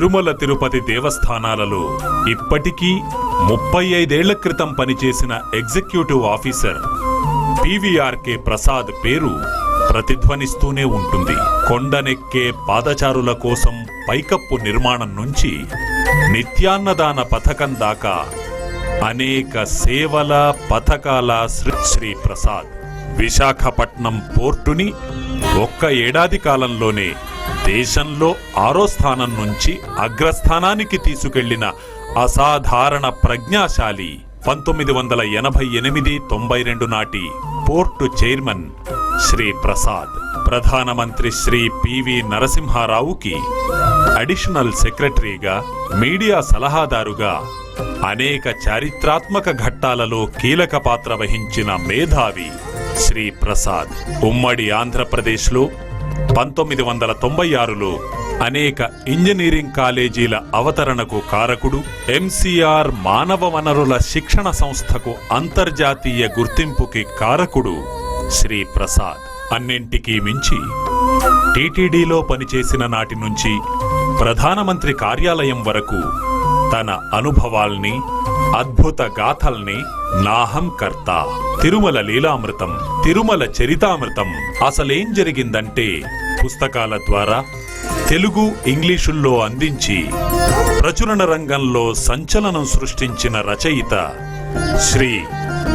తిరుమల తిరుపతి దేవస్థానాలలో ఇప్పటికీ ముప్పై ఐదేళ్ళ క్రితం పనిచేసిన ఎగ్జిక్యూటివ్ ఆఫీసర్ పివిఆర్కే ప్రసాద్ పేరు ప్రతిధ్వనిస్తూనే ఉంటుంది. కొండనెక్కే పాదచారుల కోసం పైకప్పు నిర్మాణం నుంచి నిత్యాన్నదాన పథకం దాకా అనేక సేవల పథకాల శ్రీ శ్రీ ప్రసాద్ విశాఖపట్నం పోర్టుని ఒక్క ఏడాది కాలంలోనే దేశంలో ఆరో స్థానం నుంచి అగ్రస్థానానికి తీసుకెళ్ళిన అసాధారణ ప్రజ్ఞాశాలి పంతొమ్మిది వందల ఎనభై ఎనిమిది తొంభై రెండు నాటి పోర్టు చైర్మన్ శ్రీ ప్రసాద్. ప్రధానమంత్రి శ్రీ పివి నరసింహారావుకి అడిషనల్ సెక్రటరీగా మీడియా సలహాదారుగా అనేక చారిత్రాత్మక ఘట్టాలలో కీలక పాత్ర వహించిన మేధావి శ్రీ ప్రసాద్. ఉమ్మడి ఆంధ్రప్రదేశ్లో పంతొమ్మిది వందల తొంభై ఆరులో అనేక ఇంజనీరింగ్ కాలేజీల అవతరణకు కారకుడు ఎంసీఆర్ మానవ వనరుల శిక్షణ సంస్థకు అంతర్జాతీయ గుర్తింపుకి కారకుడు శ్రీ ప్రసాద్. అన్నింటికీ మించి టీటీడీలో పనిచేసిన నాటి నుంచి ప్రధానమంత్రి కార్యాలయం వరకు తన అనుభవాల్ని అద్భుత గాథల్ని నాహం కర్త. తిరుమల లీలామృతం తిరుమల చరితామృతం అసలేం జరిగిందంటే పుస్తకాల ద్వారా తెలుగు ఇంగ్లీషుల్లో అందించి ప్రచురణ రంగంలో సంచలనం సృష్టించిన రచయిత శ్రీ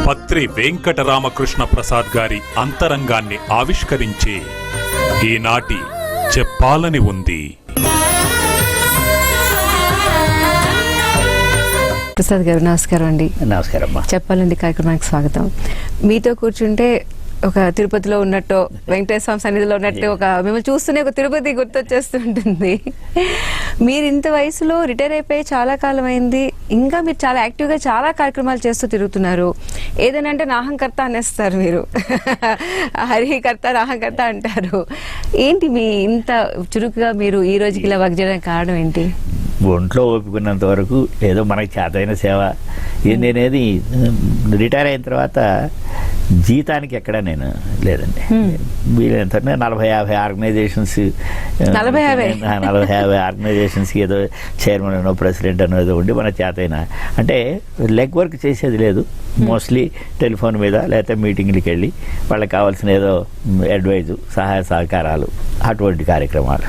పత్రి వెంకటరామకృష్ణ ప్రసాద్ గారి అంతరంగాన్ని ఆవిష్కరించే ఈనాటి చెప్పాలని ఉంది. ప్రసాద్ గారు నమస్కారం అండి. నమస్కారం అమ్మా చెప్పాలండి కార్యక్రమానికి స్వాగతం. మీతో కూర్చుంటే ఒక తిరుపతిలో ఉన్నట్టు వెంకటేశ్వర స్వామి సన్నిధిలో ఉన్నట్టు ఒక మిమ్మల్ని చూస్తూనే ఒక తిరుపతి గుర్తొచ్చేస్తుంటుంది. మీరు ఇంత వయసులో రిటైర్ అయిపోయి చాలా కాలం అయింది ఇంకా మీరు చాలా యాక్టివ్గా చాలా కార్యక్రమాలు చేస్తూ తిరుగుతున్నారు. ఏదైనా అంటే నాహంకర్త అనేస్తారు మీరు. హరికర్త నాహంకర్త అంటారు. ఏంటి మీ ఇంత చురుకుగా మీరు ఈ రోజుకి ఇలా వర్క్ చేయడానికి కారణం ఏంటి? ఒంట్లో ఓపుకున్నంత వరకు ఏదో మనకి చేతైన సేవ. అనేది రిటైర్ అయిన తర్వాత జీతానికి ఎక్కడ నేను లేదండి. వీలైనంత నలభై యాభై ఆర్గనైజేషన్స్ నలభై యాభై? నలభై యాభై ఆర్గనైజేషన్స్కి ఏదో చైర్మన్ అనో ప్రెసిడెంట్ అనో ఏదో ఉండి మన చేతైన. అంటే లెగ్ వర్క్ చేసేది లేదు. మోస్ట్లీ టెలిఫోన్ మీద లేకపోతే మీటింగ్లకి వెళ్ళి వాళ్ళకి కావాల్సిన ఏదో అడ్వైజు సహాయ సహకారాలు అటువంటి కార్యక్రమాలు.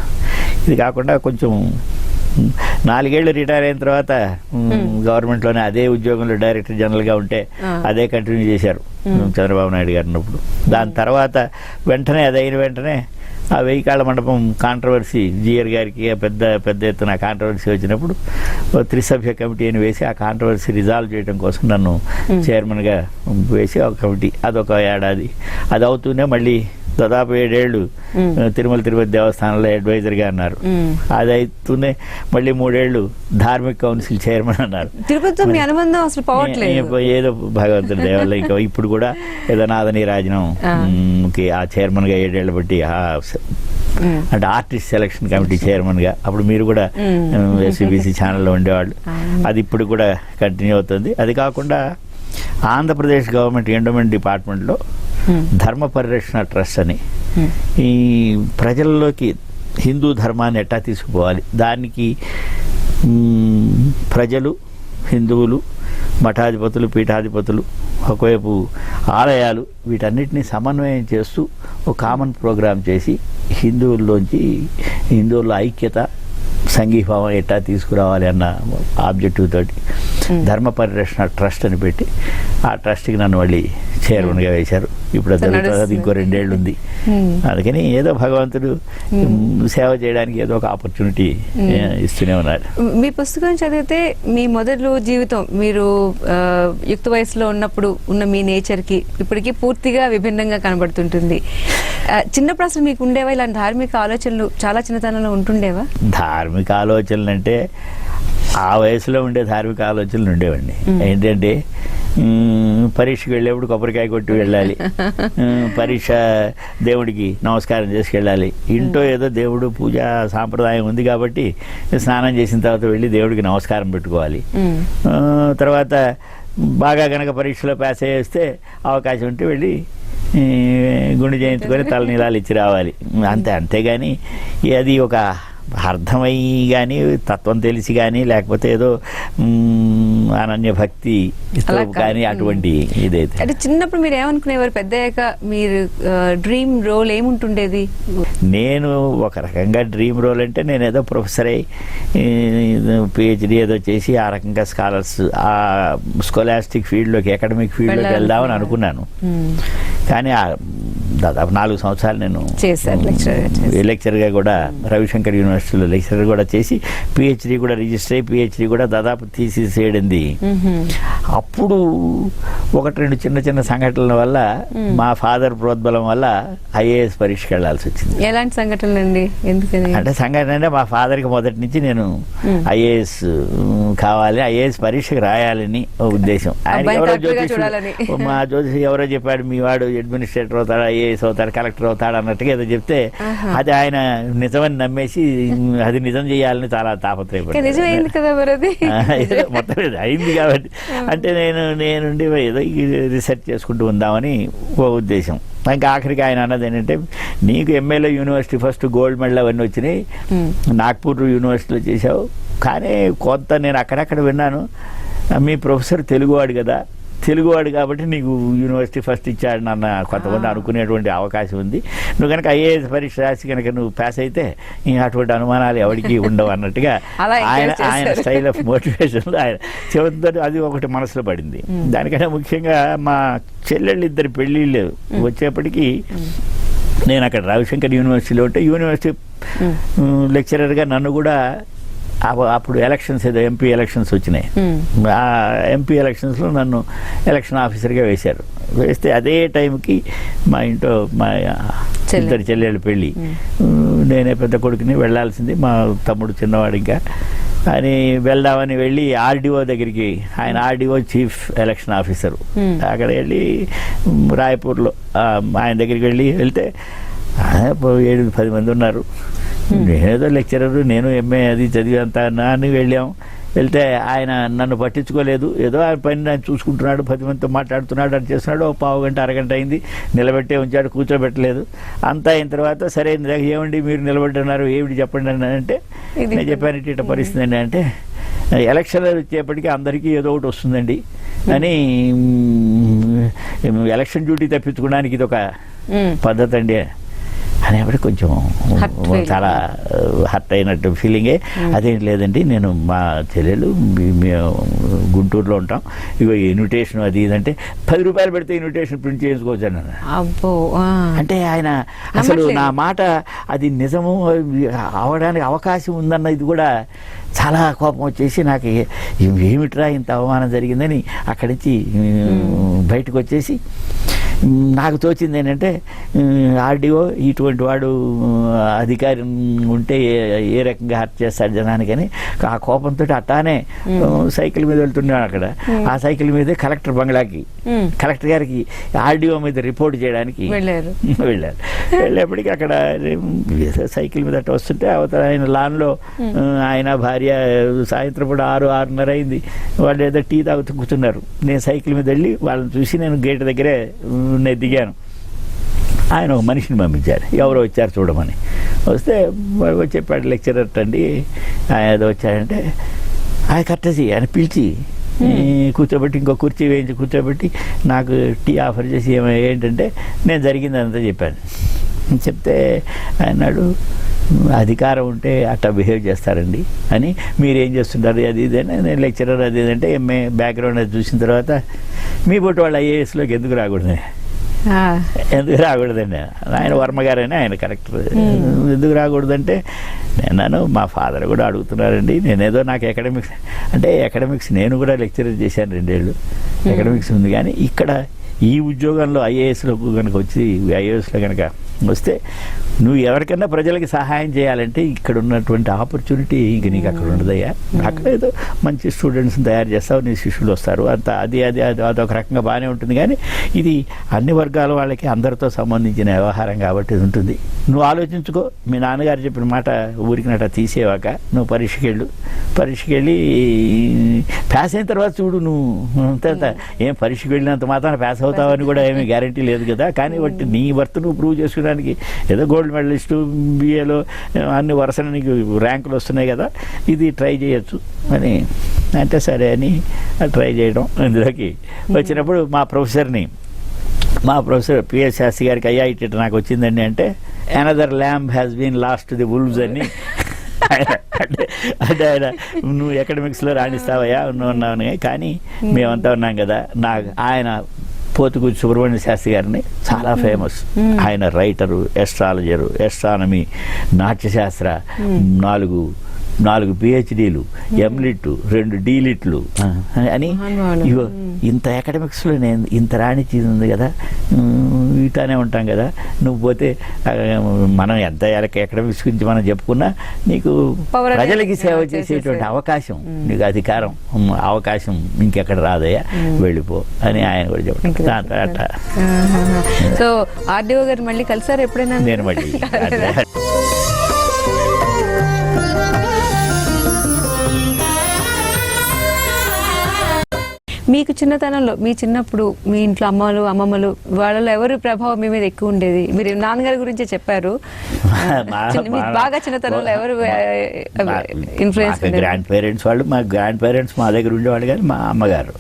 ఇది కాకుండా కొంచెం నాలుగేళ్ళు రిటైర్ అయిన తర్వాత గవర్నమెంట్లోనే అదే ఉద్యోగంలో డైరెక్టర్ జనరల్గా ఉంటే. అదే కంటిన్యూ చేశారు చంద్రబాబు నాయుడు గారు ఉన్నప్పుడు. దాని తర్వాత వెంటనే అదైన వెంటనే ఆ వెయ్యి కాళ్ళ మండపం కాంట్రవర్సీ జిఆర్ గారికి పెద్ద పెద్ద ఎత్తున కాంట్రవర్సీ వచ్చినప్పుడు త్రిసభ్య కమిటీని వేసి ఆ కాంట్రవర్సీ రిజాల్వ్ చేయడం కోసం నన్ను చైర్మన్గా వేసి ఒక కమిటీ అదొక ఏడాది. అది అవుతూనే మళ్ళీ దాదాపు ఏడేళ్ళు తిరుమల తిరుపతి దేవస్థానంలో అడ్వైజర్గా అన్నారు. అది అవుతూనే మళ్ళీ మూడేళ్ళు ధార్మిక కౌన్సిల్ చైర్మన్ అన్నారు ఏదో భగవంతుడి దేవల్ల ఇంకా ఇప్పుడు కూడా ఏదో నాదని రాజనం ఆ. మ్, కి ఆ చైర్మన్గా ఏడేళ్ళు బట్టి. అంటే ఆర్టిస్ట్ సెలక్షన్ కమిటీ చైర్మన్గా అప్పుడు మీరు కూడా. ఎస్సీబీసీ ఛానల్లో ఉండేవాళ్ళు. అది ఇప్పుడు కూడా కంటిన్యూ అవుతుంది అది కాకుండా ఆంధ్రప్రదేశ్ గవర్నమెంట్ ఎండోమెంట్ డిపార్ట్మెంట్లో ఉమ్. ధర్మ పరిరక్షణ ట్రస్ట్ అని ఉమ్. ఈ ప్రజల్లోకి హిందూ ధర్మాన్ని ఎట్టా తీసుకుపోవాలి దానికి ప్రజలు హిందువులు మఠాధిపతులు పీఠాధిపతులు ఒకవైపు ఆలయాలు వీటన్నిటిని సమన్వయం చేస్తూ ఒక కామన్ ప్రోగ్రామ్ చేసి హిందువుల్లోంచి హిందువుల ఐక్యత సంఘీభావం ఎట్టా తీసుకురావాలి అన్న ఆబ్జెక్టివ్ తోటి ధర్మ పరిరక్షణ ట్రస్ట్ అని పెట్టి ఆ ట్రస్ట్కి నన్ను మళ్ళీ చైర్మన్గా వేశారు. ఇప్పుడు అది జరుగుతుంది ఇంకో రెండేళ్ళు ఉంది. అందుకని ఏదో భగవంతుడు సేవ చేయడానికి ఏదో ఒక ఆపర్చునిటీ ఇస్తూనే ఉన్నారు. మీ పుస్తకం చదివితే మీ మొదలు జీవితం మీరు యుక్త వయసులో ఉన్నప్పుడు ఉన్న మీ నేచర్కి ఇప్పటికీ పూర్తిగా విభిన్నంగా కనబడుతుంటుంది. చిన్నప్పుడు అసలు మీకు ఉండేవా? ఇలాంటి ధార్మిక ఆలోచనలు చాలా చిన్నతనంలో ఉంటుండేవా? ధార్మిక ఆలోచనలు అంటే ఆ వయసులో ఉండే ధార్మిక ఆలోచనలు ఉండేవండి. ఏంటంటే పరీక్షకు వెళ్ళేప్పుడు కొబ్బరికాయ కొట్టి వెళ్ళాలి. పరీక్ష దేవుడికి నమస్కారం చేసి వెళ్ళాలి ఇంట్లో ఏదో దేవుడు పూజ సాంప్రదాయం ఉంది కాబట్టి స్నానం చేసిన తర్వాత వెళ్ళి దేవుడికి నమస్కారం పెట్టుకోవాలి. తర్వాత బాగా గనక పరీక్షలో పాస్ అయ్యేస్తే అవకాశం ఉంటే వెళ్ళి గుండె చేయించుకొని తలనీలాలు ఇచ్చి రావాలి. అంతే అంతేగాని అది ఒక అర్థమయ్యి కానీ తత్వం తెలిసి కానీ లేకపోతే ఏదో అనన్య భక్తి. కానీ అటువంటి ఇదైతే అంటే చిన్నప్పుడు మీరు ఏమనుకునేవారు పెద్ద మీరు డ్రీమ్ రోల్ ఏముంటుండేది నేను ఒక రకంగా డ్రీమ్ రోల్ అంటే నేను ఏదో ప్రొఫెసర్ అయ్యి పిహెచ్డి ఏదో చేసి ఆ రకంగా స్కాలర్స్ ఆ స్కాలాస్టిక్ ఫీల్డ్లోకి అకాడమిక్ ఫీల్డ్లోకి. వెళ్దామని అనుకున్నాను. కానీ దాదాపు నాలుగు సంవత్సరాలు నేను. లెక్చరర్గా కూడా రవిశంకర్ యూనివర్సిటీలో లెక్చరర్ కూడా చేసి పిహెచ్డి కూడా రిజిస్టర్ అయ్యి పిహెచ్డి కూడా దాదాపు తీసేసేయడింది. అప్పుడు ఒకటి రెండు చిన్న చిన్న సంఘటనల వల్ల మా ఫాదర్ ప్రోద్బలం వల్ల ఐఏఎస్ పరీక్షకి వెళ్ళాల్సి వచ్చింది ఎలాంటి సంఘటనలు అండి ఎందుకని అంటే సంఘటన అంటే మా ఫాదర్కి మొదటి నుంచి నేను. ఐఏఎస్ కావాలి ఐఏఎస్ పరీక్షకు రాయాలని ఉద్దేశం అబ్బాయిని ఎవరో. మా జ్యోతిషి ఎవరో చెప్పాడు మీ వాడు అడ్మినిస్ట్రేటర్ అవుతాడు ఐఏఎస్ అవుతాడు కలెక్టర్ అవుతాడు అన్నట్టుగా ఏదో చెప్తే. అది ఆయన నిజమని నమ్మేసి అది నిజం చేయాలని చాలా నిజమైంది కదా మరి మొత్తం అయింది కాబట్టి. అంటే నేను నేనుండి ఏదో రీసెర్చ్ చేసుకుంటూ ఉందామని ఓ ఉద్దేశం. ఇంకా ఆఖరికి ఆయన అన్నది ఏంటంటే నీకు ఎంఏలో యూనివర్సిటీ ఫస్ట్ గోల్డ్ మెడల్ అవన్నీ వచ్చినాయి. నాగ్పూర్ యూనివర్సిటీలో చేశావు. కానీ కొంత నేను అక్కడక్కడ విన్నాను. మీ ప్రొఫెసర్ తెలుగువాడు కదా. తెలుగువాడు కాబట్టి నీకు యూనివర్సిటీ ఫస్ట్ ఇచ్చాడు నన్న కొంతమంది. అనుకునేటువంటి అవకాశం ఉంది నువ్వు కనుక ఐఏఎస్ పరీక్ష రాసి కనుక నువ్వు పాస్ అయితే ఇంక అటువంటి అనుమానాలు ఎవరికి ఉండవు అన్నట్టుగా ఆయన ఆయన. స్టైల్ ఆఫ్ మోటివేషన్ ఆయన చివరితో అది ఒకటి మనసులో పడింది. దానికంటే ముఖ్యంగా మా చెల్లెళ్ళు ఇద్దరు పెళ్ళిళ్ళు వచ్చేప్పటికి నేను అక్కడ రవిశంకర్ యూనివర్సిటీలో ఉంటే యూనివర్సిటీ. లెక్చరర్గా నన్ను కూడా అప్పుడు ఎలక్షన్స్ ఏదో ఎంపీ ఎలక్షన్స్ వచ్చినాయి. మ్మ్. ఆ ఎంపీ ఎలక్షన్స్లో నన్ను ఎలక్షన్ ఆఫీసర్గా వేశారు. వేస్తే అదే టైంకి మా ఇంట్లో మా. ఇద్దరు చెల్లెళ్ళు పెళ్ళి. నేనే పెద్ద కొడుకుని వెళ్ళాల్సింది. మా తమ్ముడు చిన్నవాడు ఇంకా. అని వెళ్దామని వెళ్ళి ఆర్డీఓ దగ్గరికి ఆయన RDO chief election officer. Hmm. అక్కడ వెళ్ళి రాయపూర్లో ఆయన దగ్గరికి వెళ్ళి వెళ్తే ఏడు పది మంది ఉన్నారు. నేనేదో లెక్చరర్ నేను ఎంఏ అది చదివి అంతా అని వెళ్ళాం. వెళ్తే ఆయన నన్ను పట్టించుకోలేదు. ఏదో ఆయన పని ఆయన చూసుకుంటున్నాడు పది మందితో మాట్లాడుతున్నాడు అని చేస్తున్నాడు. ఒక పావు గంట అరగంట అయింది. నిలబెట్టే ఉంచాడు కూర్చోబెట్టలేదు. అంతా అయిన తర్వాత సరే ఏమండి మీరు నిలబెట్టున్నారు ఏమిటి చెప్పండి అని అంటే నేను చెప్పాను ఇట్ట పరిస్థితి అండి అంటే ఎలక్షన్ వచ్చేప్పటికీ అందరికీ ఏదో ఒకటి వస్తుందండి అని ఎలక్షన్ డ్యూటీ తప్పించుకోవడానికి ఇది ఒక. పద్ధతి అండి. అనేప్పటికి కొంచెం Hurt feeling. చాలా హర్ట్ అయినట్టు ఫీలింగే అదేం లేదండి నేను మా చెల్లెలు మేము గుంటూరులో ఉంటాం ఇగో ఇన్విటేషన్ అది ఇదంటే పది రూపాయలు పెడితే ఇన్విటేషన్ ప్రింట్ చేసుకోవచ్చు అన్నాను. అంటే ఆయన అసలు. నా మాట అది నిజము అవడానికి అవకాశం ఉందన్న ఇది కూడా చాలా కోపం వచ్చేసి నాకు ఏమిట్రా ఇంత అవమానం జరిగిందని అక్కడి నుంచి బయటకు వచ్చేసి నాకు తోచింది ఏంటంటే ఆర్డీఓ ఇటువంటి వాడు అధికారి ఉంటే ఏ- రకంగా హత్య చేస్తాడు జనానికని ఆ కోపంతో అట్టానే సైకిల్ మీద వెళ్తున్నాను అక్కడ. ఆ సైకిల్ మీదే కలెక్టర్ బంగ్లాకి. కలెక్టర్ గారికి ఆర్డీఓ మీద రిపోర్ట్ చేయడానికి వెళ్ళారు. వెళ్ళేప్పటికి అక్కడ సైకిల్ మీద అట్ట వస్తుంటే అవతల ఆయన లాన్లో ఆయన భార్య సాయంత్రం పూట ఆరు ఆరున్నర అయింది. వాళ్ళు ఏదో టీ తాగుతూ కూర్చున్నారు. నేను సైకిల్ మీద వెళ్ళి వాళ్ళని చూసి నేను గేట్ దగ్గరే నేను దిగాను. ఆయన ఒక మనిషిని పంపించారు. ఎవరో వచ్చారు చూడమని. వస్తే వాడు వచ్చి చెప్పాడు లెక్చరర్ అండి ఆయన ఏదో వచ్చాడంటే ఆయన కట్టసి ఆయన పిలిచి కూర్చోబెట్టి ఇంకో కుర్చీ వేయించి కూర్చోబెట్టి నాకు టీ ఆఫర్ చేసి ఏమో ఏంటంటే నేను జరిగిందంతా చెప్పాను. చెప్తే ఆయన అన్నాడు అధికారం ఉంటే అట్లా బిహేవ్ చేస్తారండి అని. మీరు ఏం చేస్తుంటారు? అది ఇది అని. నేను లెక్చరర్ అది ఇది అంటే ఎంఏ బ్యాక్గ్రౌండ్ అది చూసిన తర్వాత మీ బొట్టు వాళ్ళు ఐఏఎస్లోకి ఎందుకు రాకూడదు. ఎందుకు రాకూడదండి? ఆయన వర్మ గారని ఆయన కరెక్టర్ ఎందుకు రాకూడదంటే నేను మా ఫాదర్ కూడా అడుగుతున్నారండి. నేనేదో నాకు ఎకడమిక్స్ అంటే ఎకడమిక్స్ నేను కూడా లెక్చరర్ చేశాను రెండేళ్ళు. ఎకడమిక్స్ ఉంది కానీ ఇక్కడ ఈ ఉద్యోగంలో ఐఏఎస్లో కనుక వచ్చి ఐఏఎస్లో కనుక వస్తే నువ్వు ఎవరికైనా ప్రజలకి సహాయం చేయాలంటే ఇక్కడ ఉన్నటువంటి ఆపర్చునిటీ ఇంక నీకు అక్కడ ఉండదయ్యా. అక్కడ ఏదో మంచి స్టూడెంట్స్ని తయారు చేస్తావు నీ శిష్యులు వస్తారు. అంత అది అది అది అదొక రకంగా బాగానే ఉంటుంది కానీ ఇది అన్ని వర్గాల వాళ్ళకి అందరితో సంబంధించిన వ్యవహారం కాబట్టి ఉంటుంది. నువ్వు ఆలోచించుకో. మీ నాన్నగారు చెప్పిన మాట ఊరికి నట తీసేవాక నువ్వు పరీక్షకి వెళ్ళు పరీక్షకి వెళ్ళి పాస్ అయిన తర్వాత చూడు నువ్వు. అంత ఏం పరీక్షకి వెళ్ళినంత మాత్రాన పాస్ అవుతావని కూడా ఏమీ గ్యారంటీ లేదు కదా. కానీ బట్టి నీ వర్త్ నువ్వు ప్రూవ్ చేసుకుని సంపాదించడానికి ఏదో గోల్డ్ మెడలిస్ట్ బిఏలో అన్ని వరుసన నీకు ర్యాంకులు వస్తున్నాయి కదా ఇది ట్రై చేయొచ్చు అని. అంటే సరే అని ట్రై చేయడం ఇందులోకి. వచ్చినప్పుడు మా ప్రొఫెసర్ని మా ప్రొఫెసర్ పిఎస్ శాస్త్రి గారికి అయ్యా ఇట్ నాకు వచ్చిందండి అంటే another lamb has been lost the wolves అని. అంటే అంటే ఆయన నువ్వు ఎకడమిక్స్లో రాణిస్తావయ్యా నువ్వు ఉన్నావని. కానీ మేమంతా ఉన్నాం కదా నాకు ఆయన పోతుకూరి సుబ్రహ్మణ్య శాస్త్రి గారిని చాలా ఫేమస్ ఆయన రైటరు ఎస్ట్రాలజరు ఎస్ట్రానమీ నాట్యశాస్త్ర నాలుగు నాలుగు పిహెచ్డీలు ఎంలిట్ రెండు డీలిట్లు అని మహానుభావులు. ఇగో ఇంత అకాడమిక్స్లో నేను ఇంత రాణించి ఉంది కదా ఇట్లానే ఉంటాం కదా నువ్వు పోతే మనం ఎంత అకాడమిక్స్ గురించి మనం చెప్పుకున్నా నీకు ప్రజలకి సేవ. చేసేటువంటి అవకాశం నీకు అధికారం అవకాశం ఇంకెక్కడ రాదయ్యా వెళ్ళిపో అని ఆయన కూడా చెప్పారు సో ఆర్డీఓ గారు మళ్ళీ కలిసారు ఎప్పుడైనా? నేను మళ్ళీ మీకు చిన్నతనంలో మీ చిన్నప్పుడు మీ ఇంట్లో అమ్మలు అమ్మమ్మలు వాళ్ళలో ఎవరి ప్రభావం మీ మీద ఎక్కువ ఉండేది? మీరు నాన్నగారి గురించే చెప్పారు. బాగా చిన్నతనంలో ఎవరు ఇన్ఫ్లుయెన్స్ గ్రాండ్ పేరెంట్స్ వాళ్ళు మా గ్రాండ్ పేరెంట్స్ మా దగ్గర ఉండేవాళ్ళు కానీ మా అమ్మగారు.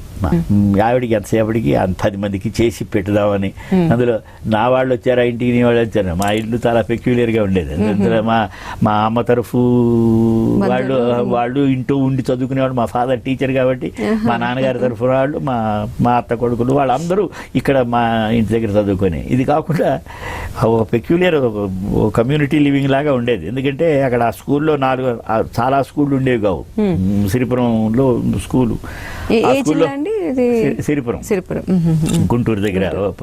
ఆవిడికి ఎంతసేపటికి అంత పది మందికి చేసి పెట్టుదామని. అందులో నా వాళ్ళు వచ్చారా ఇంటికి నీ వాళ్ళు వచ్చారా? మా ఇల్లు చాలా peculiar గా ఉండేది. అందులో మా మా అమ్మ తరఫు వాళ్ళు వాళ్ళు ఇంటూ ఉండి చదువుకునేవాడు మా ఫాదర్ టీచర్ కాబట్టి మా నాన్నగారి తరఫు వాళ్ళు మా మా అత్త కొడుకులు వాళ్ళందరూ ఇక్కడ మా ఇంటి దగ్గర చదువుకొని. ఇది కాకుండా ఒక పెక్యులియర్ కమ్యూనిటీ లివింగ్ లాగా ఉండేది. ఎందుకంటే అక్కడ ఆ స్కూల్లో నాలుగు చాలా స్కూళ్ళు ఉండేవి కావు. సిరిపురంలో స్కూలు. ఇది సిరి- సిరిపురం. సిరిపురం. గుంటూరు దగ్గర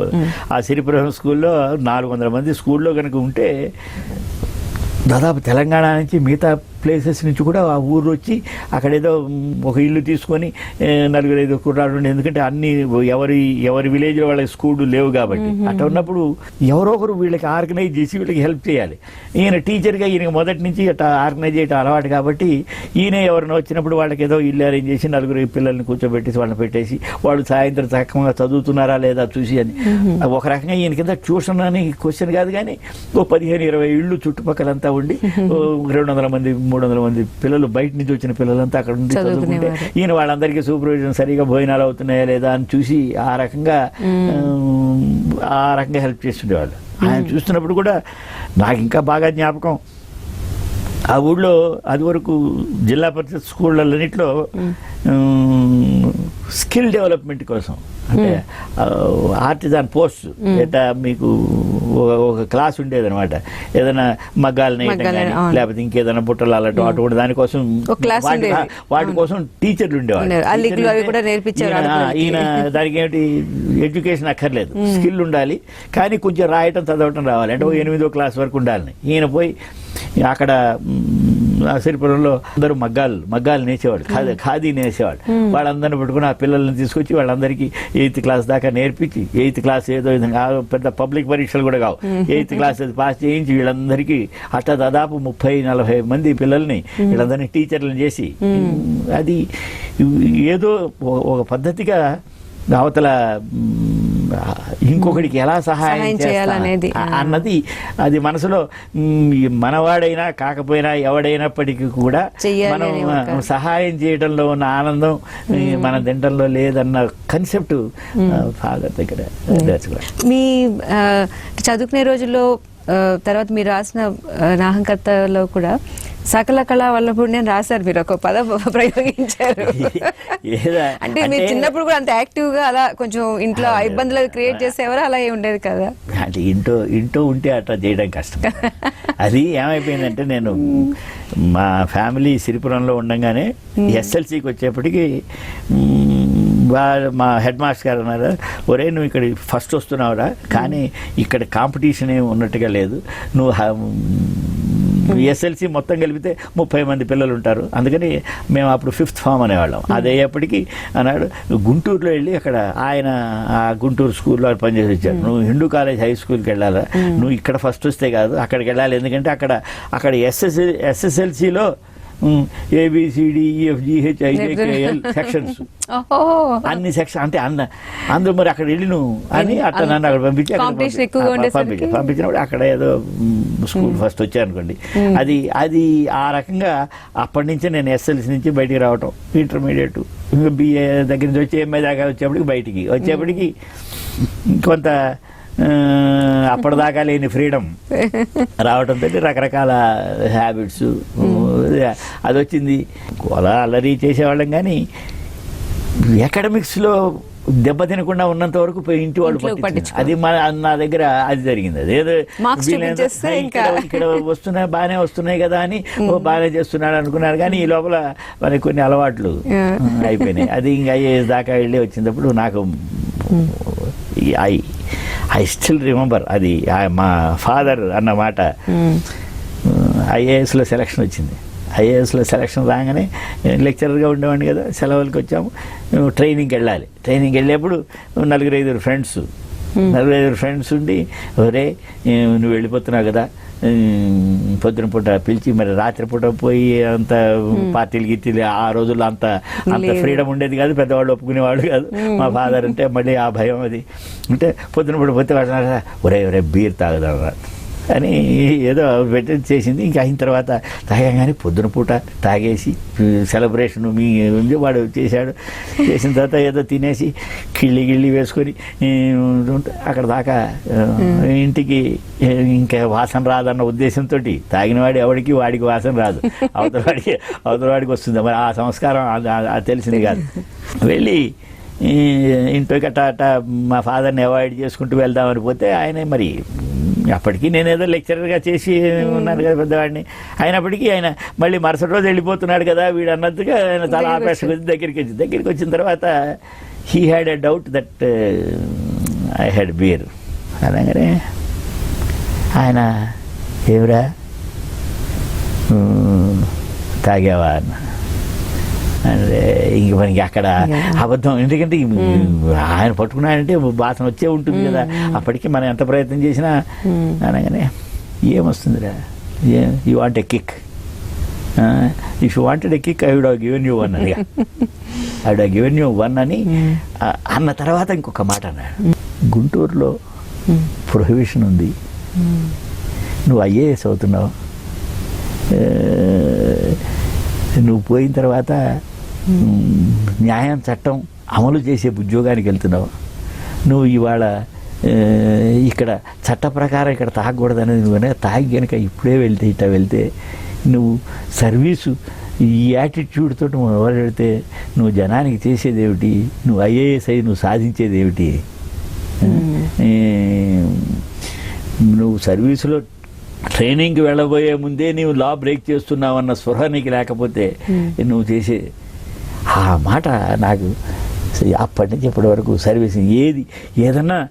ఆ సిరిపురం స్కూల్లో నాలుగు వందల మంది స్కూల్లో కనుక ఉంటే దాదాపు తెలంగాణ నుంచి మిగతా ప్లేసెస్ నుంచి కూడా ఆ ఊరు వచ్చి అక్కడ ఏదో ఒక ఇల్లు తీసుకొని నలుగురు ఐదు కుర్రాడు ఎందుకంటే అన్ని ఎవరి ఎవరి విలేజ్లో వాళ్ళకి స్కూళ్ళు లేవు కాబట్టి. అట్లా ఉన్నప్పుడు ఎవరో ఒకరు వీళ్ళకి ఆర్గనైజ్ చేసి వీళ్ళకి హెల్ప్ చేయాలి. ఈయన టీచర్గా ఈయన మొదటి నుంచి అట్లా ఆర్గనైజ్ చేయడం అలవాటు కాబట్టి ఈయన ఎవరైనా వచ్చినప్పుడు వాళ్ళకి ఏదో ఇల్లు అరేంజ్ చేసి నలుగురు పిల్లల్ని కూర్చోబెట్టేసి వాళ్ళని పెట్టేసి వాళ్ళు సాయంత్రం చక్కగా చదువుతున్నారా లేదా చూసి అని. ఒక రకంగా ఈయన కింద ట్యూషన్ అని క్వశ్చన్ కాదు కానీ ఓ పదిహేను ఇరవై ఇళ్ళు చుట్టుపక్కలంతా ఉండి రెండు వందల మంది మూడు వందల మంది పిల్లలు బయట నుంచి వచ్చిన పిల్లలంతా అక్కడ ఉండి చదువుకుంటే. ఈయన వాళ్ళందరికీ సూపర్విజన్ సరిగా భోజనాలు అవుతున్నాయా లేదా అని చూసి ఆ రకంగా ఆ రకంగా హెల్ప్ చేస్తుండేవాళ్ళు. ఆయన చూస్తున్నప్పుడు కూడా నాకు ఇంకా బాగా జ్ఞాపకం. ఆ ఊళ్ళో అది వరకు జిల్లా పరిషత్ స్కూళ్ళన్నింటిలో స్కిల్ డెవలప్మెంట్ కోసం అంటే ఆర్టిజాన్ పోస్ట్ ఎట్లా మీకు ఒక- క్లాస్ ఉండేది అనమాట ఏదైనా మగ్గాలు నేయటం కానీ. లేకపోతే ఇంకేదైనా బుట్టలు అల్లటం అటువంటి దానికోసం ఒక క్లాస్ వాటి-. కోసం టీచర్లు ఉండేవాళ్ళు. కూడా ఈయన- దానికి ఏమిటి ఎడ్యుకేషన్ అక్కర్లేదు. స్కిల్ ఉండాలి. కానీ కొంచెం రాయటం చదవటం రావాలి. అంటే ఎనిమిదో క్లాస్ వరకు ఉండాలని. ఈయన పోయి అక్కడ మ్, ఆ సిరిపురంలో అందరూ మగ్గాలు మగ్గాలు నేసేవాడు ఖాదీ ఖాదీ నేసేవాడు వాళ్ళందరిని పట్టుకుని ఆ పిల్లల్ని తీసుకొచ్చి వాళ్ళందరికీ ఎయిత్ క్లాస్ దాకా నేర్పించి ఎయిత్ క్లాస్ ఏదో విధంగా పెద్ద పబ్లిక్ పరీక్షలు కూడా కావు. ఎయిత్ క్లాస్ అది పాస్ చేయించి వీళ్ళందరికీ అట్లా దాదాపు ముప్పై నలభై మంది పిల్లల్ని వీళ్ళందరినీ టీచర్లను చేసి అది ఏదో ఒక- పద్ధతిగా అవతల ఇంకొకడికి ఎలా సహాయం చేయాలనేది. అన్నది అది మనసులో మనవాడైనా కాకపోయినా ఎవడైనప్పటికీ కూడా మనం సహాయం చేయడంలో ఉన్న ఆనందం మన తినడంలో లేదన్న కన్సెప్ట్ ఫాదర్ దగ్గర. మీ. చదువుకునే రోజుల్లో తర్వాత మీరు రాసిన నాహంకర్తలో కూడా సకల కళా వల్లప్పుడు నేను రాశారు మీరు ఒక పదం ప్రయోగించారు. అంటే మీరు చిన్నప్పుడు కూడా అంత యాక్టివ్గా అలా కొంచెం ఇంట్లో. ఇబ్బందులు క్రియేట్ చేసేవారు అలా ఏం ఉండేది కదా? అంటే ఇంట్లో ఇంట్లో ఉంటే అట్లా చేయడం కష్టం. అది ఏమైపోయిందంటే నేను మా ఫ్యామిలీ సిరిపురంలో ఉండగానే ఎస్ఎల్సికి వచ్చేప్పటికి మా హెడ్ మాస్టర్ గారు అన్నారు ఒరే నువ్వు ఇక్కడ ఫస్ట్ వస్తున్నావురా కానీ ఇక్కడ కాంపిటీషన్ ఏమి ఉన్నట్టుగా లేదు. నువ్వు ఎస్ఎల్సి మొత్తం కలిపితే ముప్పై మంది పిల్లలు ఉంటారు. అందుకని మేము అప్పుడు ఫిఫ్త్ ఫామ్ అనేవాళ్ళం. అది అయ్యేప్పటికీ అన్నాడు గుంటూరులో వెళ్ళి అక్కడ ఆయన ఆ గుంటూరు స్కూల్లో పనిచేసి వచ్చాడు నువ్వు హిందూ కాలేజ్ హై స్కూల్కి వెళ్ళాలా? నువ్వు ఇక్కడ ఫస్ట్ వస్తే కాదు అక్కడికి వెళ్ళాలి. ఎందుకంటే అక్కడ అక్కడ ఎస్ఎస్ఎల్ ఎస్ఎస్ఎల్సిలో ఏబిసిడిఈఎఫ్జిహెచ్ ఐజేకేఎల్ సెక్షన్స్ ఓహో. అన్ని సెక్షన్ అంటే అన్న అందరూ మరి అక్కడ వెళ్ళి నువ్వు అని అట్లా నన్ను అక్కడ పంపించి పంపించి పంపించినప్పుడు అక్కడ ఏదో స్కూల్ ఫస్ట్ వచ్చాను అనుకోండి అది అది ఆ రకంగా అప్పటి నుంచి నేను ఎస్ఎల్సి నుంచి బయటికి రావటం ఇంటర్మీడియట్ ఇంకా బిఏ దగ్గర నుంచి వచ్చి ఎంఏ దాకా వచ్చేప్పటికి బయటికి. వచ్చేప్పటికి కొంత అప్పటిదాకా లేని ఫ్రీడమ్. రావడంతో రకరకాల హ్యాబిట్స్. అది వచ్చింది అలా అల్లరి చేసేవాళ్ళం కానీ అకాడమిక్స్లో దెబ్బ తినకుండా ఉన్నంత వరకు ఇంటి వాళ్ళు. అది మన నా దగ్గర అది జరిగింది. అది ఏదో Marks వీళ్ళేదో, చూపించేస్తే "హే, ఇంకా." ఇక్కడ- వస్తున్నాయి బాగానే వస్తున్నాయి కదా అని ఓ బాగానే చేస్తున్నాడు అనుకున్నారు. కానీ ఈ లోపల మరి కొన్ని అలవాట్లు అయిపోయినాయి. అది ఇంకా ఐఏఎస్ దాకా వెళ్ళి వచ్చినప్పుడు నాకు ఐ ఐ స్టిల్ రిమెంబర్ అది మా ఫాదర్ అన్న మాట. మ్మ్. ఐఏఎస్లో సెలక్షన్ వచ్చింది. ఐఏఎస్లో సెలక్షన్ రాగానే లెక్చరర్గా ఉండేవాడిని కదా సెలవులకి వచ్చాము. మేము ట్రైనింగ్కి వెళ్ళాలి. ట్రైనింగ్కి వెళ్ళేప్పుడు నలుగురు ఐదుగురు ఫ్రెండ్స్ నలుగురు ఐదుగురు ఫ్రెండ్స్ ఉండి ఒరే నువ్వు వెళ్ళిపోతున్నావు కదా పొద్దున పూట పిలిచి మరి రాత్రి పూట పోయి అంత పార్టీలు గిట్టీలు ఆ రోజుల్లో అంత అంత. ఫ్రీడమ్ ఉండేది కాదు పెద్దవాళ్ళు ఒప్పుకునేవాళ్ళు కాదు. మా ఫాదర్ అంటే మళ్ళీ ఆ భయం అది. అంటే పొద్దున పూట పోతే వాడు ఒరే ఒరే బీర్ తాగుదాం అని ఏదో పెట్టి చేసింది. ఇంకా అయిన తర్వాత తాగాగానే పొద్దున పూట తాగేసి సెలబ్రేషన్ మీ ఉంది వాడు చేశాడు. చేసిన తర్వాత ఏదో తినేసి కిళ్ళి గిళ్ళి వేసుకొని అక్కడ దాకా ఇంటికి ఇంకా వాసన రాదన్న ఉద్దేశంతో తాగినవాడు ఎవడికి వాడికి వాసన రాదు. అవతల వాడికి అవతల వాడికి వస్తుంది. మరి ఆ సంస్కారం తెలిసింది కాదు. వెళ్ళి అట్ట అట్ట మా ఫాదర్ని అవాయిడ్ చేసుకుంటూ వెళ్దామని పోతే ఆయన మరి అప్పటికి నేనేదో లెక్చరర్గా చేసి ఉన్నాను కదా పెద్దవాడిని. అయినప్పటికీ ఆయన మళ్ళీ మరుసటి రోజు వెళ్ళిపోతున్నాడు కదా వీడు అన్నట్టుగా ఆయన ఆపేసి వచ్చి దగ్గరికి వచ్చి దగ్గరికి వచ్చిన తర్వాత he had a doubt that I had beer అనగానే ఆయన ఏమిరా? "ఉమ్, తాగావా? అన్న. ఇంక మనకి అక్కడ అబద్ధం. ఎందుకంటే ఆయన పట్టుకున్నాడంటే వాసన వచ్చే ఉంటుంది కదా. అప్పటికి మనం ఎంత ప్రయత్నం చేసినా అనగానే ఏమొస్తుందిరా? You want a kick if you wanted a kick I would given you one అని I would given you one అని అన్న తర్వాత ఇంకొక మాట అన్నాడు. గుంటూరులో ప్రొహిబిషన్ ఉంది. నువ్వు ఐఏఎస్ అవుతున్నావు. నువ్వు పోయిన తర్వాత న్యాయం చట్టం అమలు చేసే ఉద్యోగానికి వెళ్తున్నావు. నువ్వు ఇవాళ ఇక్కడ చట్ట ప్రకారం ఇక్కడ తాగకూడదనేది నువ్వు కనుక తాగి కనుక ఇప్పుడే వెళ్తే ఇట్లా వెళ్తే నువ్వు సర్వీసు ఈ యాటిట్యూడ్ తోటి నువ్వు ఎవరు వెళ్తే నువ్వు జనానికి చేసేది ఏమిటి? నువ్వు ఐఏఎస్ అయ్యి నువ్వు సాధించేది ఏమిటి? ఏ, నువ్వు సర్వీసులో ట్రైనింగ్కి వెళ్ళబోయే ముందే నీవు లా బ్రేక్ చేస్తున్నావు అన్న స్పృహ నీకు లేకపోతే నువ్వు చేసే ఆ మాట నాకు అప్పటి నుంచి ఇప్పటి వరకు సర్వీస్ ఏది ఏదన్నా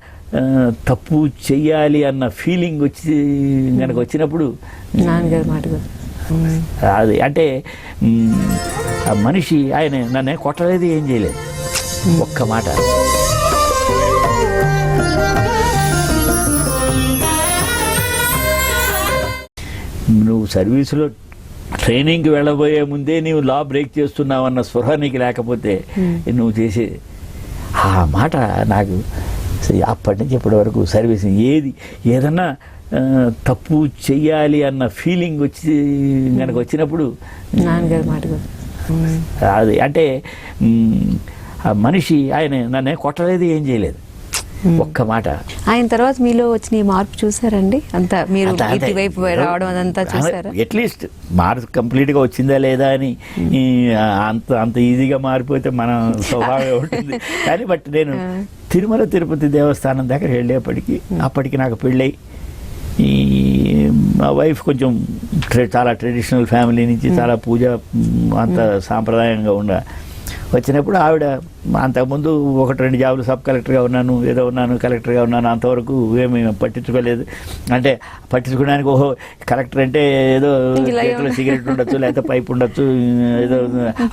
తప్పు చెయ్యాలి అన్న ఫీలింగ్ వచ్చి కనుక వచ్చినప్పుడు నాన్నగారి మాట. అది అంటే ఆ మనిషి ఆయన నన్ను కొట్టలేదు ఏం చేయలేదు. ఒక్క మాట. నువ్వు సర్వీసులో ట్రైనింగ్కి వెళ్ళబోయే ముందే నీవు లా బ్రేక్ చేస్తున్నావు అన్న స్పృహ నీకు లేకపోతే నువ్వు చేసే ఆ మాట నాకు అప్పటి నుంచి ఇప్పటి వరకు సర్వీస్ ఏది ఏదన్నా తప్పు చెయ్యాలి అన్న ఫీలింగ్ వచ్చి కనుక వచ్చినప్పుడు మాట కూడా. మ్మ్. అది అంటే ఆ మనిషి ఆయన నన్ను కొట్టలేదు ఏం చేయలేదు ఒక్క మాట. ఆయన తర్వాత మీలో వచ్చిన మార్పు చూసారండి? అంత మీరు. ఇటువైపు రావడం అదంతా చూసారా? అట్లీస్ట్ మార్క్ కంప్లీట్గా వచ్చిందా లేదా అని ఈ, అంత అంత ఈజీగా మారిపోతే మన స్వభావం ఉంటుంది కానీ బట్ నేను తిరుమల తిరుపతి దేవస్థానం దగ్గర వెళ్ళేప్పటికి అప్పటికి నాకు పెళ్ళై ఈ మా వైఫ్ కొంచెం చాలా ట్రెడిషనల్ ఫ్యామిలీ నుంచి చాలా పూజ అంత సాంప్రదాయంగా ఉండ వచ్చినప్పుడు ఆవిడ అంతకుముందు ఒకటి రెండు జాబులు సబ్ కలెక్టర్గా ఉన్నాను ఏదో ఉన్నాను కలెక్టర్గా ఉన్నాను అంతవరకు ఏమి పట్టించుకోలేదు. అంటే పట్టించుకోవడానికి ఓహో కలెక్టర్ అంటే ఏదో చేతిలో సిగరెట్ ఉండొచ్చు లేకపోతే పైప్ ఉండొచ్చు ఏదో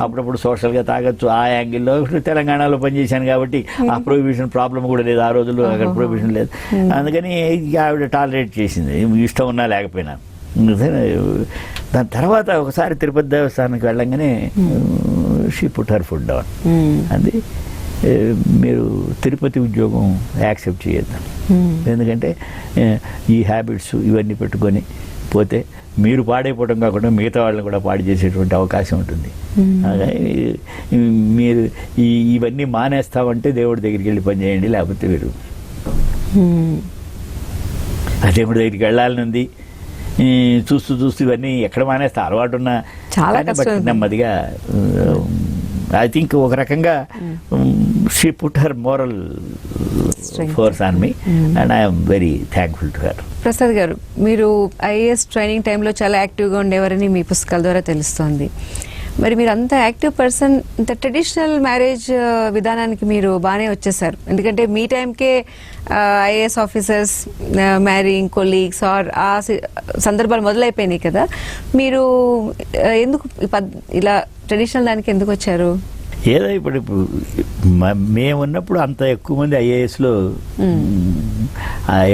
అప్పుడప్పుడు సోషల్గా తాగొచ్చు. ఆ యాంగిల్లో తెలంగాణలో పనిచేశాను కాబట్టి ఆ ప్రొహిబిషన్ ప్రాబ్లం కూడా లేదు. ఆ రోజుల్లో అక్కడ ప్రొహిబిషన్ లేదు. అందుకని ఆవిడ టాలరేట్ చేసింది. ఇష్టం ఉన్నా లేకపోయినా. దాని తర్వాత ఒకసారి తిరుపతి దేవస్థానానికి వెళ్ళంగానే she put her foot down మ్మ్. అది మీరు తిరుపతి ఉద్యోగం యాక్సెప్ట్ చేయొద్దు. మ్మ్. ఎందుకంటే ఈ హ్యాబిట్స్ ఇవన్నీ పెట్టుకొని పోతే మీరు పాడైపోవడం కాకుండా మిగతా వాళ్ళని కూడా పాడు చేసేటువంటి అవకాశం ఉంటుంది. ఈ మీరు ఈ ఇవన్నీ మానేస్తామంటే దేవుడి దగ్గరికి వెళ్ళి పని చేయండి లేకపోతే మీరు దేవుడి దగ్గరికి వెళ్ళాలని ఉంది ఈ చూస్తూ చూస్తూ ఇవన్నీ ఎక్కడ మానేస్తే అలవాటు ఉన్న నెమ్మదిగా ఐ థింక్ ఒక రకంగా she put her moral. Force on me and I'm very thankful to her Prasad garu మీరు ఐఏఎస్ ట్రైనింగ్ టైంలో చాలా యాక్టివ్గా ఉండేవారని మీ పుస్తకాల ద్వారా తెలుస్తోంది. మరి మీరు అంత యాక్టివ్ పర్సన్ ఇంత ట్రెడిషనల్ మ్యారేజ్ విధానానికి మీరు బాగానే వచ్చేసారు. ఎందుకంటే మీ టైంకే IAS officers marrying colleagues are ఆ సందర్భాలు మొదలైపోయినాయి కదా. మీరు ఎందుకు ఇలా ట్రెడిషనల్ దానికి ఎందుకు వచ్చారు? ఏదో ఇప్పుడు మేము ఉన్నప్పుడు అంత ఎక్కువ మంది ఐఏఎస్లో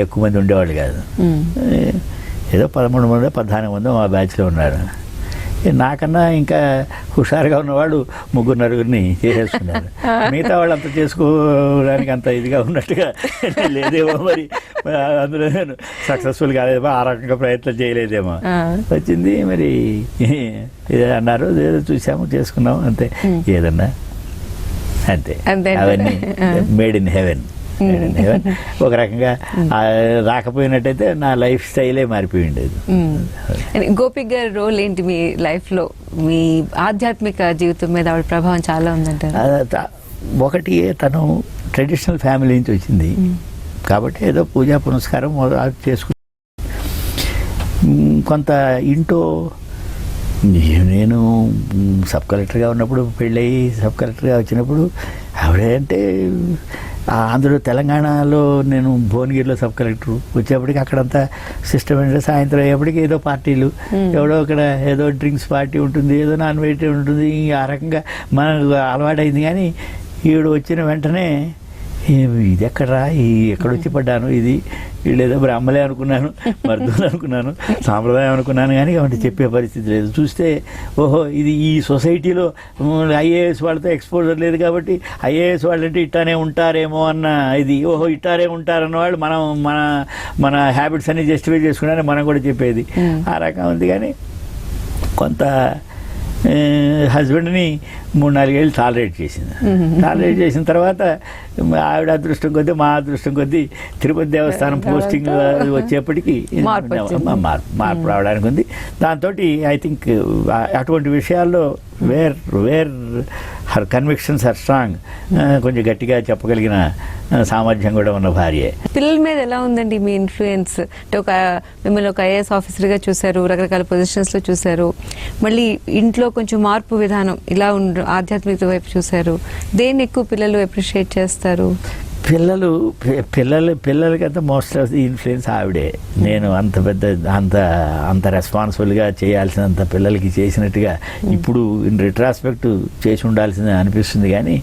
ఎక్కువ మంది ఉండేవాళ్ళు కాదు. ఏదో పదమూడు మంది పద్నాలుగు మంది మా బ్యాచ్లో ఉన్నారు. నాకన్నా ఇంకా హుషారుగా ఉన్నవాడు ముగ్గురు నలుగురిని చేసేసుకున్నారు మిగతా వాళ్ళు అంత చేసుకోవడానికి అంత ఇదిగా ఉన్నట్టుగా లేదేమో మరి. అందులో నేను సక్సెస్ఫుల్ కాలేదేమో ఆ రకంగా ప్రయత్నం చేయలేదేమో. వచ్చింది మరి అన్నారు ఏదో చూసాము చేసుకున్నాము అంతే. ఏదన్నా అంతే. అవన్నీ. Made in heaven. ఒక రకంగా రాకపోయినట్టయితే నా లైఫ్ స్టైలే మారిపోయి ఉండేది గోపిక్ గారి రోల్ ఏంటి మీ లైఫ్లో మీ ఆధ్యాత్మిక జీవితం మీద ఆవిడ ప్రభావం చాలా త- ఒకటి తను ట్రెడిషనల్ ఫ్యామిలీ నుంచి వచ్చింది. కాబట్టి ఏదో పూజా పునస్కారం చేసుకు కొంత ఇంటో నేను సబ్ కలెక్టర్గా ఉన్నప్పుడు పెళ్ళయి సబ్ కలెక్టర్గా వచ్చినప్పుడు ఆవిడే అంటే ఆంధ్ర తెలంగాణలో నేను భువనగిరిలో సబ్ కలెక్టర్ వచ్చేప్పటికి అక్కడంతా సిస్టమ్ ఏంటంటే సాయంత్రం అయ్యేప్పటికి ఏదో పార్టీలు ఎవడో అక్కడ ఏదో డ్రింక్స్ పార్టీ ఉంటుంది ఏదో నాన్ వెజ్ ఉంటుంది ఆ రకంగా మనకు అలవాటైంది. కానీ ఈవిడ వచ్చిన వెంటనే "ఏ- ఇది ఎక్కడరా? ఈ ఎక్కడొచ్చి పడ్డాను? ఇది వీళ్ళేదో బ్రాహ్మలే అనుకున్నాను మర్దులు అనుకున్నాను సాంప్రదాయం అనుకున్నాను కానీ కాబట్టి చెప్పే పరిస్థితి లేదు. చూస్తే ఓహో ఇది ఈ సొసైటీలో ఐఏఎస్ వాళ్ళతో ఎక్స్పోజర్ లేదు కాబట్టి ఐఏఎస్ వాళ్ళంటే ఇట్టానే ఉంటారేమో అన్న ఇది. ఓహో ఇట్టారే ఉంటారన్న వాళ్ళు మనం మన మన హ్యాబిట్స్ అన్ని జస్టిఫై చేసుకున్నారని మనం కూడా చెప్పేది. ఆ రకం ఉంది కానీ కొంత హస్బెండ్ని మూడు నాలుగేళ్ళు టాలరేట్ చేసింది. టాలరేట్ చేసిన తర్వాత ఆవిడ అదృష్టం కొద్దీ మా అదృష్టం కొద్దీ తిరుపతి దేవస్థానం పోస్టింగ్ వచ్చేప్పటికి మార్పు మార్పు రావడానికి ఉంది దాంతో ఐ థింక్ అటువంటి విషయాల్లో where where her convictions are strong కొంచెం గట్టిగా చెప్పగలిగిన సామర్థ్యం కూడా ఉన్న భార్య. పిల్లల మీద ఎలా ఉందండి మీ ఇన్ఫ్లుయెన్స్ అంటే ఒక మిమ్మల్ని ఒక ఐఏఎస్ ఆఫీసర్గా చూశారు రకరకాల పొజిషన్స్లో చూశారు. మళ్ళీ ఇంట్లో కొంచెం మార్పు విధానం ఇలా ఉండ ఆధ్యాత్మికత వైపు చూశారు. దేన్ని ఎక్కువ పిల్లలు అప్రిషియేట్ చేస్తారు? పిల్లలు పిల్లలు పిల్లలకంతా మోస్ట్ ఆఫ్ ది ఇన్ఫ్లుయెన్స్ ఆవిడే. నేను అంత పెద్ద అంత అంత రెస్పాన్సిబుల్గా చేయాల్సినంత పిల్లలకి చేసినట్టుగా ఇప్పుడు ఇన్ రిట్రాస్పెక్ట్ చేసి ఉండాల్సింది అనిపిస్తుంది కానీ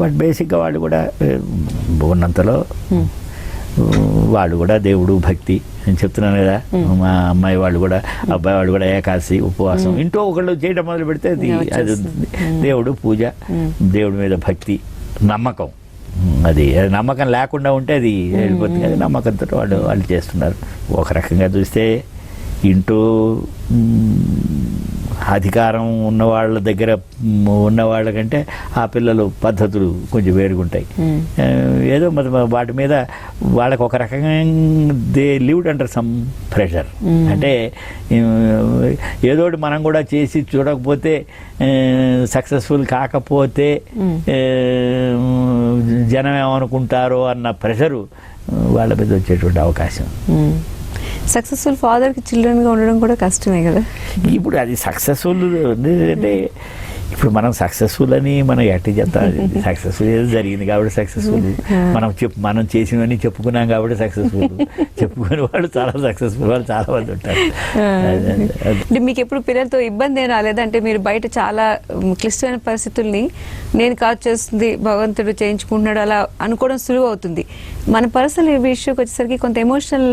బట్ బేసిక్గా వాళ్ళు కూడా ఉన్నంతలో వాళ్ళు కూడా దేవుడు భక్తి నేను చెప్తున్నాను కదా. మా అమ్మాయి వాళ్ళు కూడా అబ్బాయి వాళ్ళు కూడా ఏకాదశి ఉపవాసం ఇంట్లో ఒకళ్ళు చేయడం మొదలు పెడితే అది. దేవుడు పూజ దేవుడి మీద భక్తి నమ్మకం. అది నమ్మకం లేకుండా ఉంటే అది వెళ్ళిపోతుంది అది నమ్మకంతో వాళ్ళు వాళ్ళు చేస్తున్నారు. ఒక రకంగా చూస్తే ఇంటూ అధికారం ఉన్న వాళ్ళ దగ్గర మ్, ఉన్న వాళ్ళకంటే ఆ పిల్లలు పద్ధతులు కొంచెం వేరుగుంటాయి. ఆ, ఏదో మరి వాటి మీద వాళ్ళకు ఒక రకంగా they lived under some pressure. అంటే ఆ, ఏదో ఒకటి మనం కూడా చేసి చూడకపోతే సక్సెస్ఫుల్ కాకపోతే ఆ, జనం ఏమనుకుంటారో అన్న ప్రెషరు వాళ్ళ మీద వచ్చేటువంటి అవకాశం. సక్సెస్ఫుల్ ఫాదర్కి చిల్డ్రన్గా ఉండడం కూడా కష్టమే కదా. ఇప్పుడు అది సక్సెస్ఫుల్ అంటే ఇప్పుడు మనం సక్సెస్ఫుల్ అని మనం ఎట్టి చెప్తాం సక్సెస్ఫుల్ ఏదో జరిగింది కాబట్టి సక్సెస్ఫుల్. మనం చెప్పు మనం చేసినవన్నీ చెప్పుకున్నాం కాబట్టి సక్సెస్ఫుల్. చెప్పుకునే వాళ్ళు చాలా సక్సెస్ఫుల్ వాళ్ళు చాలా మంది ఉంటారు. మీకు ఎప్పుడు పిల్లలతో ఇబ్బంది ఏం రాలేదా అంటే మీరు బయట చాలా క్లిష్టమైన పరిస్థితుల్ని నేను కాదు చేస్తుంది భగవంతుడు చేయించుకుంటున్నాడు అలా అనుకోవడం సులువు అవుతుంది. మన పర్సనల్ విషయంకి వచ్చేసరికి కొంత ఎమోషనల్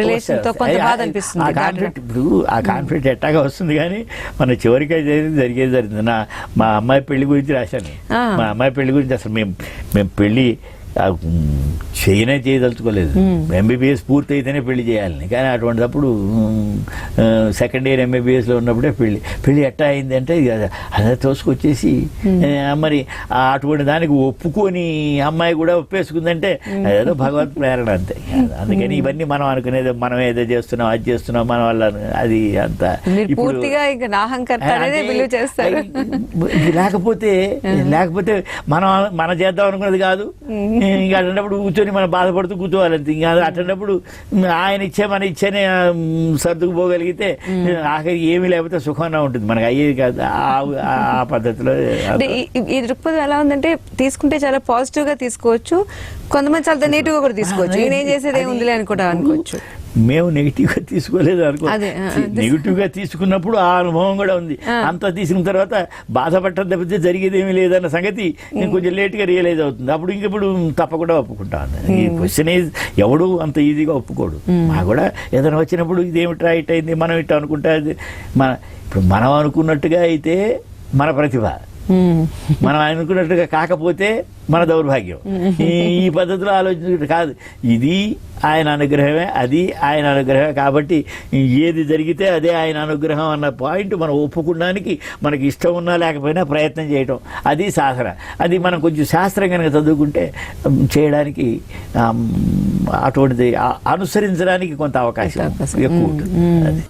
రిలేషన్తో కొంత బాధ అనిపిస్తుంది ఇప్పుడు ఆ కాన్ఫ్లిక్ట్ ఎట్టాగా వస్తుంది కానీ మన చివరికి జరిగేది జరిగింది. నా మా అమ్మాయి పెళ్ళి గురించి రాశాను. మా అమ్మాయి పెళ్ళి గురించి అసలు మేము మేము పెళ్ళి చేయనే చేయదలుచుకోలేదు. ఎంబీబీఎస్ పూర్తి అయితేనే పెళ్ళి చేయాలని. కానీ అటువంటిప్పుడు సెకండ్ ఇయర్ ఎంబీబీఎస్లో ఉన్నప్పుడే పెళ్ళి. పెళ్ళి ఎట్టా అయింది అంటే అదే తోసుకొచ్చేసి ఆ, మరి అటువంటి దానికి ఒప్పుకొని అమ్మాయి కూడా ఒప్పేసుకుందంటే అదేదో భగవత్ ప్రేరణ అంతే. అందుకని ఇవన్నీ మనం అనుకునేది మనం ఏదో చేస్తున్నాం అది చేస్తున్నాం మన వల్ల అది అంత. లేకపోతే లేకపోతే మనం మన చేద్దాం అనుకున్నది కాదు. ఇంకా అటువంటిప్పుడు కూర్చొని మనం బాధపడుతూ కూర్చోవాలి ఇంకా అటువంటిప్పుడు ఆయన ఇచ్చే మన ఇచ్చేనే సర్దుకుపోగలిగితే ఆఖరి ఏమీ లేకపోతే సుఖంగా ఉంటుంది. మనకి అయ్యేది కాదు. ఆ- పద్ధతిలో అంటే ఈ- దృక్పథం ఎలా ఉందంటే తీసుకుంటే చాలా పాజిటివ్గా తీసుకోవచ్చు. కొంతమంది చాలా నెగిటివ్గా కూడా తీసుకోవచ్చు. నేనేం చేసేది ఏముందిలే అని కూడా అనుకోవచ్చు. మేము నెగిటివ్గా తీసుకోలేదు అనుకో. అదే, ఆ, అదే. నెగిటివ్గా తీసుకున్నప్పుడు ఆ అనుభవం కూడా ఉంది. అంతా తీసుకున్న తర్వాత బాధపడటం తప్పితే జరిగేది ఏమీ లేదన్న సంగతి నేను కొంచెం లేట్గా రియలైజ్ అవుతుంది. అప్పుడు ఇంకప్పుడు తప్పకుండా ఒప్పుకుంటాను ఈ క్వశ్చన్ ఈజ్ ఎవడు అంత ఈజీగా ఒప్పుకోడు. మా కూడా ఏదైనా వచ్చినప్పుడు ఇదేమిట్రా ఇట్ అయింది మనం ఇట్లా అనుకుంటే మన ఇప్పుడు మనం అనుకున్నట్టుగా అయితే మన ప్రతిభ. మనం అనుకున్నట్టుగా కాకపోతే మన దౌర్భాగ్యం. ఈ పద్ధతిలో ఆలోచించుకుంటే కాదు. ఇది ఆయన అనుగ్రహమే అది ఆయన అనుగ్రహమే కాబట్టి ఏది జరిగితే అదే ఆయన అనుగ్రహం అన్న పాయింట్ మనం ఒప్పుకోవడానికి మనకి ఇష్టం ఉన్నా లేకపోయినా ప్రయత్నం చేయటం. అది సాధన. అది మనం కొంచెం శాస్త్రం కనుక చదువుకుంటే చేయడానికి అటువంటిది అనుసరించడానికి కొంత అవకాశం. ఎక్కువ. ఉంటుంది. అది.